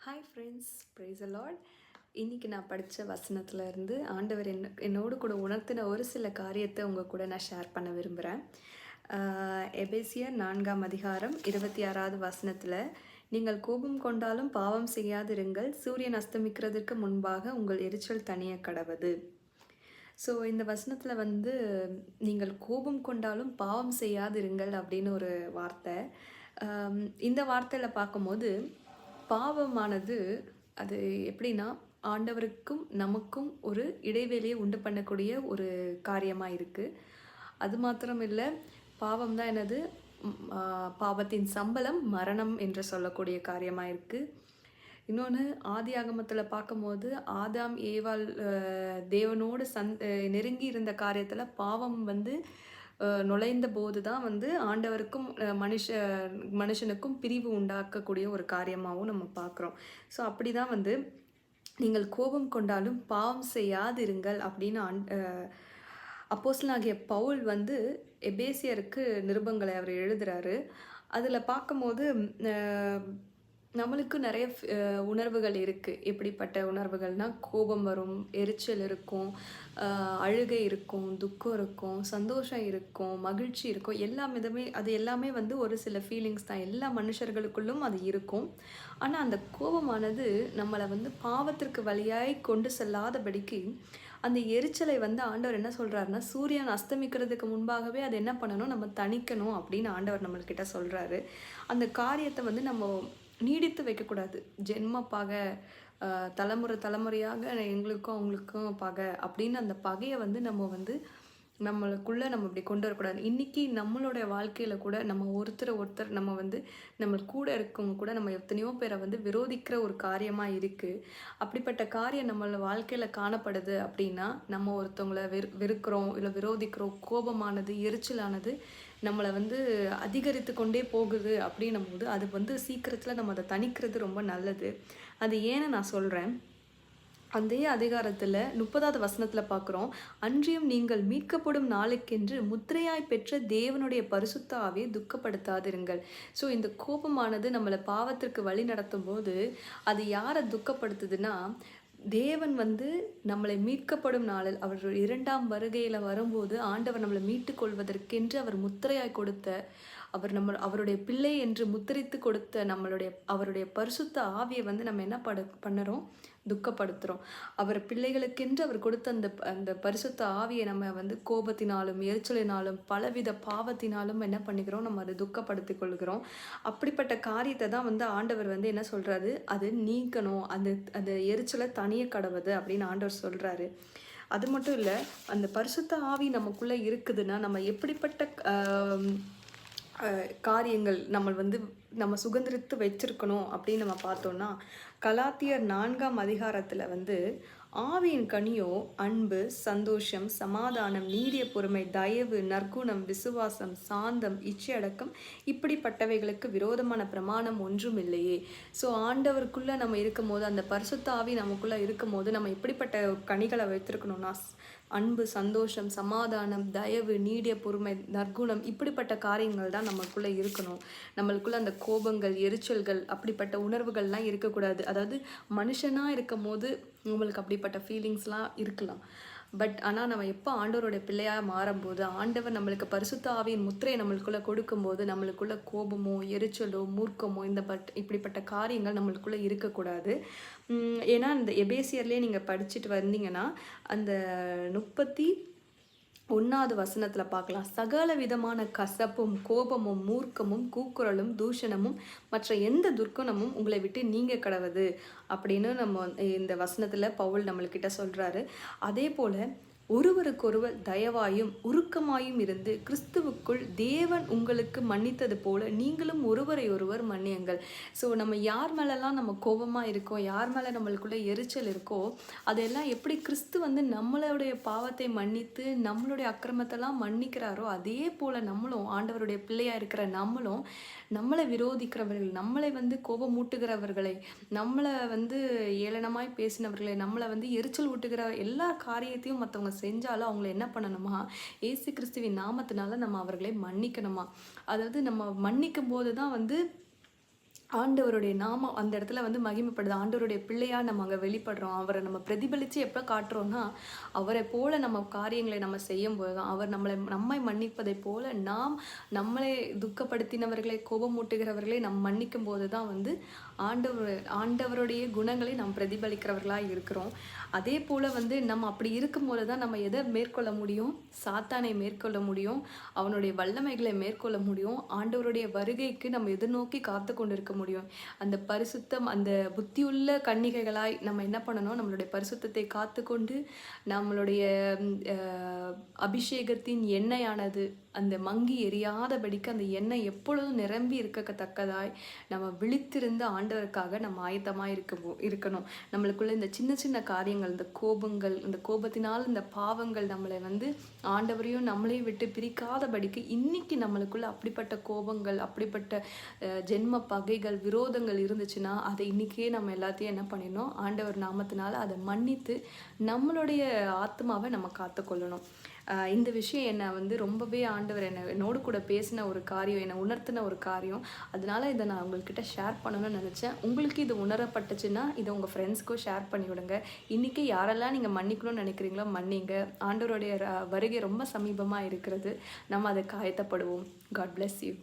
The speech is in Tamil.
ஹாய் ஃப்ரெண்ட்ஸ் ப்ரைஸ் அலாட் இன்றைக்கி நான் படித்த வசனத்தில் இருந்து ஆண்டவர் என்ன என்னோடு கூட உணர்த்தின ஒரு சில காரியத்தை உங்கள் கூட நான் ஷேர் பண்ண விரும்புகிறேன் எபேசியர் நான்காம் அதிகாரம் இருபத்தி ஆறாவது வசனத்தில் நீங்கள் கோபம் கொண்டாலும் பாவம் செய்யாதிருங்கள் சூரியன் அஸ்தமிக்கிறதுக்கு முன்பாக உங்கள் எரிச்சல் தனிய கடவுது. ஸோ இந்த வசனத்தில் வந்து நீங்கள் கோபம் கொண்டாலும் பாவம் செய்யாதிருங்கள் அப்படின்னு ஒரு வார்த்தை. இந்த வார்த்தையில் பார்க்கும்போது பாவமானது அது எப்படின்னா ஆண்டவருக்கும் நமக்கும் ஒரு இடைவெளியை உண்டு பண்ணக்கூடிய ஒரு காரியமாக இருக்குது அது மாத்திரம் இல்லை பாவம் தான் என்னது பாவத்தின் சம்பளம் மரணம் என்று சொல்லக்கூடிய காரியமாக இருக்குது இன்னொன்று ஆதி ஆகமத்தில் பார்க்கும்போது ஆதாம் ஏவாள் தேவனோடு சந் நெருங்கி இருந்த காரியத்தில் பாவம் வந்து நுழைந்த போது தான் வந்து ஆண்டவருக்கும் மனுஷ மனுஷனுக்கும் பிரிவு உண்டாக்கக்கூடிய ஒரு காரியமாகவும் நம்ம பார்க்குறோம் ஸோ அப்படி தான் வந்து நீங்கள் கோபம் கொண்டாலும் பாவம் செய்யாதிருங்கள் அப்படின்னு ஆண் அப்போஸ்தலனாகிய பவுல் வந்து எபேசியருக்கு நிருபங்களை அவர் எழுதுகிறாரு அதில் பார்க்கும்போது நம்மளுக்கு நிறைய உணர்வுகள் இருக்குது எப்படிப்பட்ட உணர்வுகள்னால் கோபம் வரும் எரிச்சல் இருக்கும் அழுகை இருக்கும் துக்கம் இருக்கும் சந்தோஷம் இருக்கும் மகிழ்ச்சி இருக்கும். எல்லா விதமே அது எல்லாமே வந்து ஒரு சில ஃபீலிங்ஸ் தான். எல்லா மனுஷர்களுக்குள்ளும் அது இருக்கும். ஆனால் அந்த கோபமானது நம்மளை வந்து பாவத்திற்கு வழியாய் கொண்டு செல்லாதபடிக்கு அந்த எரிச்சலை வந்து ஆண்டவர் என்ன சொல்கிறாருன்னா சூரியன் அஸ்தமிக்கிறதுக்கு முன்பாகவே அது என்ன பண்ணணும்? நம்ம தணிக்கணும் அப்படின்னு ஆண்டவர் நம்மள்கிட்ட சொல்கிறாரு அந்த காரியத்தை வந்து நம்ம நீடித்து வைக்கக்கூடாது. ஜென்ம பகை தலைமுறை தலைமுறையாக எங்களுக்கும் அவங்களுக்கும் பகை அப்படின்னு அந்த பகையை வந்து நம்ம வந்து நம்மளுக்குள்ளே நம்ம இப்படி கொண்டு வரக்கூடாது. இன்றைக்கி நம்மளுடைய வாழ்க்கையில் கூட நம்ம ஒருத்தரை ஒருத்தர் நம்ம வந்து நம்ம கூட இருக்கவங்க கூட நம்ம எத்தனையோ பேரை வந்து விரோதிக்கிற ஒரு காரியமாக இருக்குது அப்படிப்பட்ட காரியம் நம்மள வாழ்க்கையில் காணப்படுது அப்படின்னா நம்ம ஒருத்தவங்கள வெறு வெறுக்கிறோம் இல்லை விரோதிக்கிறோம் கோபமானது எரிச்சலானது நம்மளை வந்து அதிகரித்து கொண்டே போகுது அப்படின்னும் போது அது வந்து சீக்கிரத்தில் நம்ம அதை தணிக்கிறது ரொம்ப நல்லது. அது ஏன்னு நான் சொல்கிறேன் அதே அதிகாரத்தில் முப்பதாவது வசனத்தில் பார்க்குறோம் அன்றியும் நீங்கள் மீட்கப்படும் நாளுக்கென்று முத்திரையாய் பெற்ற தேவனுடைய பரிசுத்தாவே துக்கப்படுத்தாதிருங்கள். ஸோ இந்த கோபமானது நம்மளை பாவத்திற்கு வழி நடத்தும் போது அது யாரை துக்கப்படுத்துதுன்னா தேவன் வந்து நம்மளை மீட்கப்படும் நாளில் அவர் இரண்டாம் வருகையில் வரும்போது ஆண்டவர் நம்மளை மீட்டு கொள்வதற்கென்று அவர் முத்திரையாய் கொடுத்த அவர் நம்ம அவருடைய பிள்ளை என்று முத்திரித்து கொடுத்த நம்மளுடைய அவருடைய பரிசுத்த ஆவியை வந்து நம்ம என்ன பட பண்ணுறோம்? துக்கப்படுத்துகிறோம் அவர் பிள்ளைகளுக்கென்று அவர் கொடுத்த அந்த அந்த பரிசுத்த ஆவியை நம்ம வந்து கோபத்தினாலும் எரிச்சலினாலும் பலவித பாவத்தினாலும் என்ன பண்ணிக்கிறோம்? நம்ம அதை துக்கப்படுத்தி கொள்கிறோம். அப்படிப்பட்ட காரியத்தை தான் வந்து ஆண்டவர் வந்து என்ன சொல்கிறாரு அது நீக்கணும். அந்த அந்த எரிச்சலை தனிய கடவுது அப்படின்னு ஆண்டவர் சொல்கிறாரு அது மட்டும் இல்லை அந்த பரிசுத்த ஆவி நமக்குள்ளே இருக்குதுன்னா நம்ம எப்படிப்பட்ட காரியங்கள் நம்ம வந்து நம்ம சுதந்திரித்து வச்சிருக்கணும் அப்படின்னு நம்ம பார்த்தோம்னா கலாத்தியர் நான்காம் அதிகாரத்தில் வந்து ஆவியின் கனியோ அன்பு சந்தோஷம் சமாதானம் நீடிய பொறுமை தயவு நற்குணம் விசுவாசம் சாந்தம் இச்சையடக்கம் இப்படிப்பட்டவைகளுக்கு விரோதமான பிரமாணம் ஒன்றும் இல்லையே. ஸோ ஆண்டவருக்குள்ளே நம்ம இருக்கும்போது அந்த பரிசுத்த ஆவி நமக்குள்ளே இருக்கும்போது நம்ம எப்படிப்பட்ட கனிகளை வைத்திருக்கணும்னா அன்பு சந்தோஷம் சமாதானம் தயவு நீடிய பொறுமை நற்குணம் இப்படிப்பட்ட காரியங்கள் தான் நமக்குள்ளே இருக்கணும். நம்மளுக்குள்ளே அந்த கோபங்கள் எரிச்சல்கள் அப்படிப்பட்ட உணர்வுகள்லாம் இருக்கக்கூடாது. அதாவது மனுஷனாக இருக்கும் போது நம்மளுக்கு அப்படிப்பட்ட ஃபீலிங்ஸ்லாம் இருக்கலாம். பட் ஆனால் நம்ம எப்போ ஆண்டவருடைய பிள்ளையாக மாறும்போது ஆண்டவர் நம்மளுக்கு பரிசுத்த ஆவியின் முத்திரையை நம்மளுக்குள்ளே கொடுக்கும்போது நம்மளுக்குள்ள கோபமோ எரிச்சலோ மூர்க்கமோ இந்த பட் இப்படிப்பட்ட காரியங்கள் நம்மளுக்குள்ளே இருக்கக்கூடாது. ஏன்னா இந்த எபேசியர்லேயே நீங்கள் படிச்சுட்டு வந்தீங்கன்னா அந்த முப்பத்தி ஒன்றாவது வசனத்தில் பார்க்கலாம். சகல விதமான கசப்பும் கோபமும் மூர்க்கமும் கூக்குரலும் தூஷணமும் மற்ற எந்த துர்க்குணமும் உங்களை விட்டு நீங்க கடவுது? அப்படின்னு நம்ம இந்த வசனத்தில் பவுல் நம்மள்கிட்ட சொல்கிறாரு அதே போல் ஒருவருக்கொருவர் தயவாயும் உருக்கமாயும் இருந்து கிறிஸ்துவுக்குள் தேவன் உங்களுக்கு மன்னித்தது போல நீங்களும் ஒருவரை ஒருவர் மன்னியுங்கள். ஸோ நம்ம யார் மேலெல்லாம் நம்ம கோபமாக இருக்கோம் யார் மேலே நம்மளுக்குள்ள எரிச்சல் இருக்கோ அதெல்லாம் எப்படி கிறிஸ்து வந்து நம்மளுடைய பாவத்தை மன்னித்து நம்மளுடைய அக்கிரமத்தெல்லாம் மன்னிக்கிறாரோ அதே போல் நம்மளும் ஆண்டவருடைய பிள்ளையாக இருக்கிற நம்மளும் நம்மளை விரோதிக்கிறவர்கள் நம்மளை வந்து கோபமூட்டுகிறவர்களை நம்மளை வந்து ஏளனமாய் பேசினவர்களை நம்மளை வந்து எரிச்சல் ஊட்டுகிற எல்லா காரியத்தையும் மற்றவங்க செஞ்சாலும் அவங்கள என்ன பண்ணணுமா? ஏசு கிறிஸ்துவின் நாமத்தினால நம்ம அவர்களை மன்னிக்கணுமா? அதாவது நம்ம மன்னிக்கும் போது தான் வந்து ஆண்டவருடைய நாமம் அந்த இடத்துல வந்து மகிமைப்படுது. ஆண்டவருடைய பிள்ளையாக நம்ம அங்கே வெளிப்படுறோம். அவரை நம்ம பிரதிபலித்து எப்போ காட்டுறோன்னா அவரை போல நம்ம காரியங்களை நம்ம செய்யும் போது தான். அவர் நம்மளை நம்மை மன்னிப்பதை போல நாம் நம்மளை துக்கப்படுத்தினவர்களை கோபமூட்டுகிறவர்களை நம் மன்னிக்கும் போது தான் வந்து ஆண்டவர் ஆண்டவருடைய குணங்களை நாம் பிரதிபலிக்கிறவர்களாக இருக்கிறோம். அதே போல் வந்து நம்ம அப்படி இருக்கும்போது தான் நம்ம எதை மேற்கொள்ள முடியும்? சாத்தானை மேற்கொள்ள முடியும். அவனுடைய வல்லமைகளை மேற்கொள்ள முடியும். ஆண்டவருடைய வருகைக்கு நம்ம எதிர்நோக்கி காத்து கொண்டு இருக்க முடியும்? அந்த பரிசுத்தம் அந்த புத்தியுள்ள கன்னிகைகளாய் நம்ம என்ன பண்ணணும்? நம்மளுடைய பரிசுத்தத்தை காத்து கொண்டு நம்மளுடைய அபிஷேகத்தின் எண்ணெயானது அந்த மங்கி எரியாதபடிக்கு அந்த எண்ணெய் எப்பொழுதும் நிரம்பி இருக்கத்தக்கதாய் நம்ம விழித்திருந்து ஆண்டவருக்காக நம்ம ஆயத்தமாக இருக்க இருக்கணும். நம்மளுக்குள்ள இந்த சின்ன சின்ன காரியங்கள் இந்த கோபங்கள் இந்த கோபத்தினால் இந்த பாவங்கள் நம்மளை வந்து ஆண்டவரையும் நம்மளையும் விட்டு பிரிக்காதபடிக்கு இன்னைக்கு நம்மளுக்குள்ள அப்படிப்பட்ட கோபங்கள் அப்படிப்பட்ட ஜென்ம பகைகள் விரோதங்கள் இருந்துச்சுன்னா அதை இன்னைக்கே நம்ம எல்லாத்தையும் என்ன பண்ணிடணும்? ஆண்டவர் நாமத்தினால அதை மன்னித்து நம்மளுடைய ஆத்மாவை நம்ம காத்துக்கொள்ளணும். இந்த விஷயம் என்னை வந்து ரொம்பவே ஆண்டவர் என்னை என்னோடு கூட பேசின ஒரு காரியம் என்னை உணர்த்தின ஒரு காரியம். அதனால இதை நான் உங்கள்கிட்ட ஷேர் பண்ணணும்னு நினச்சேன். உங்களுக்கு இது உணரப்பட்டுச்சுன்னா இதை உங்கள் ஃப்ரெண்ட்ஸ்க்கும் ஷேர் பண்ணி விடுங்க இன்றைக்கி யாரெல்லாம் நீங்கள் மன்னிக்கணும்னு நினைக்கிறீங்களோ மன்னிங்க. ஆண்டவருடைய வருகை ரொம்ப சமீபமாக இருக்கிறது. நம்ம அதை காயத்தப்படுவோம். God bless you